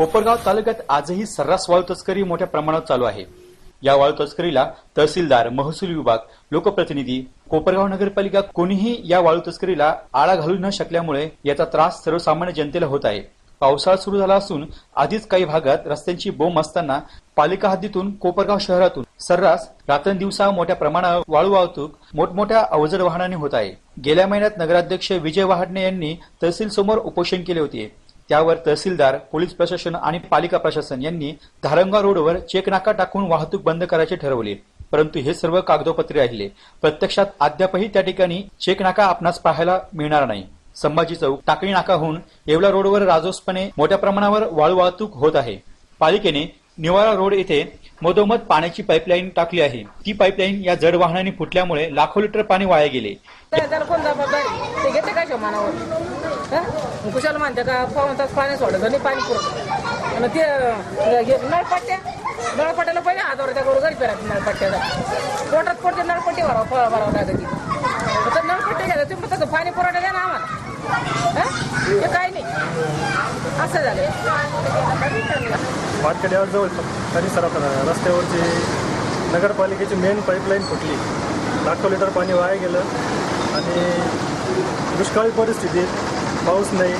कोपरगाव तालुक्यात आजही सर्रास वाळू तस्करी मोठ्या प्रमाणात चालू आहे. या वाळू तस्करीला तहसीलदार महसूल विभाग लोकप्रतिनिधी कोपरगाव नगरपालिका कोणीही या वाळू तस्करीला आळा घालू न शकल्यामुळे याचा त्रास सर्वसामान्य जनतेला होत आहे. पावसाळा सुरू झाला असून आधीच काही भागात रस्त्यांची बोंब असताना पालिका हद्दीतून कोपरगाव शहरातून सर्रास रात्रंदिवसा मोठ्या प्रमाणावर वाळू वाहतूक मोठमोठ्या अवजड वाहनाने होत आहे. गेल्या महिन्यात नगराध्यक्ष विजय वहाडणे यांनी तहसील समोर उपोषण केले होते. त्यावर तहसीलदार पोलीस प्रशासन आणि पालिका प्रशासन यांनी धारंगा रोडवर चेक नाका टाकून वाहतूक बंद करायचे ठरवले. परंतु हे सर्व कागदोपत्री राहिले. प्रत्यक्षात अद्यापही त्या ठिकाणी चेक नाका आपणास पाहायला मिळणार नाही. संभाजी चौक टाकळी नाकाहून येवला रोडवर राजोसपणे मोठ्या प्रमाणावर वाळू वाहतूक होत आहे. पालिकेने निवारा रोड येथे मधोमध पाण्याची पाईपलाईन टाकली आहे. ती पाईपलाईन या जड वाहनाने फुटल्यामुळे लाखो लिटर पाणी वाया गेले. त्या- कोण जबाबदारी ते घेते काय मनावर कुशाला मानते का पाऊन तास पाणी सोडत आणि पाणी पुरत. आणि ते नळपट्ट्या नळपट्ट्याला पहिले हातावर त्या करू घरी पेरायचं नळपट्ट्याला. पोटात पोटते नळपट्टी भरावं फळ भरावं लागते तर नळपट्टी घ्यायचं तुम्ही तसं पाणी पुरवठा द्या ना आम्हाला. काय नाही. असं झालं मार्केटयार्ड जवळ परिसरात रस्त्यावरची नगरपालिकेची मेन पाईपलाईन फुटली. लाखो लिटर पाणी वाया गेलं. आणि दुष्काळी परिस्थितीत पाऊस नाही.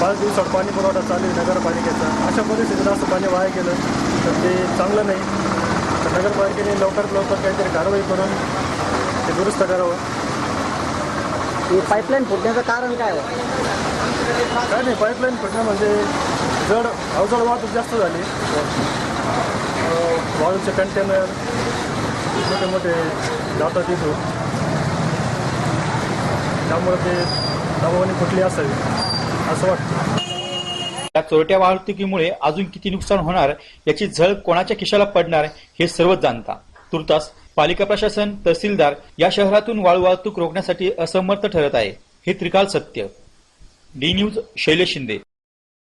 पाच दिवसात पाणी पुरवठा चालू आहे नगरपालिकेचा. अशा परिस्थितीत असं पाणी वाया गेलं तर ते चांगलं नाही. तर नगरपालिकेने लवकरात लवकर काहीतरी कारवाई करून ते दुरुस्त करावं. पाईपलाईन फुटण्याचं कारण काय हो? काय नाही पाईपलाईन फुटणं म्हणजे जड अवजड वाहतूक जास्त झाली. वाळूचे कंटेनर मोठे मोठे जातात तिथून त्यामुळे ते दबावाने फुटली असावी असं वाटतं. या चोरट्या वाहतुकीमुळे अजून किती नुकसान होणार याची झळ कोणाच्या खिशाला पडणार हे सर्वच जाणता. तुर्तास पालिका प्रशासन तहसीलदार या शहरातून वाळू वाहतूक रोखण्यासाठी असमर्थ ठरत आहे. हे त्रिकाल सत्य. Beni şeyle şimdi.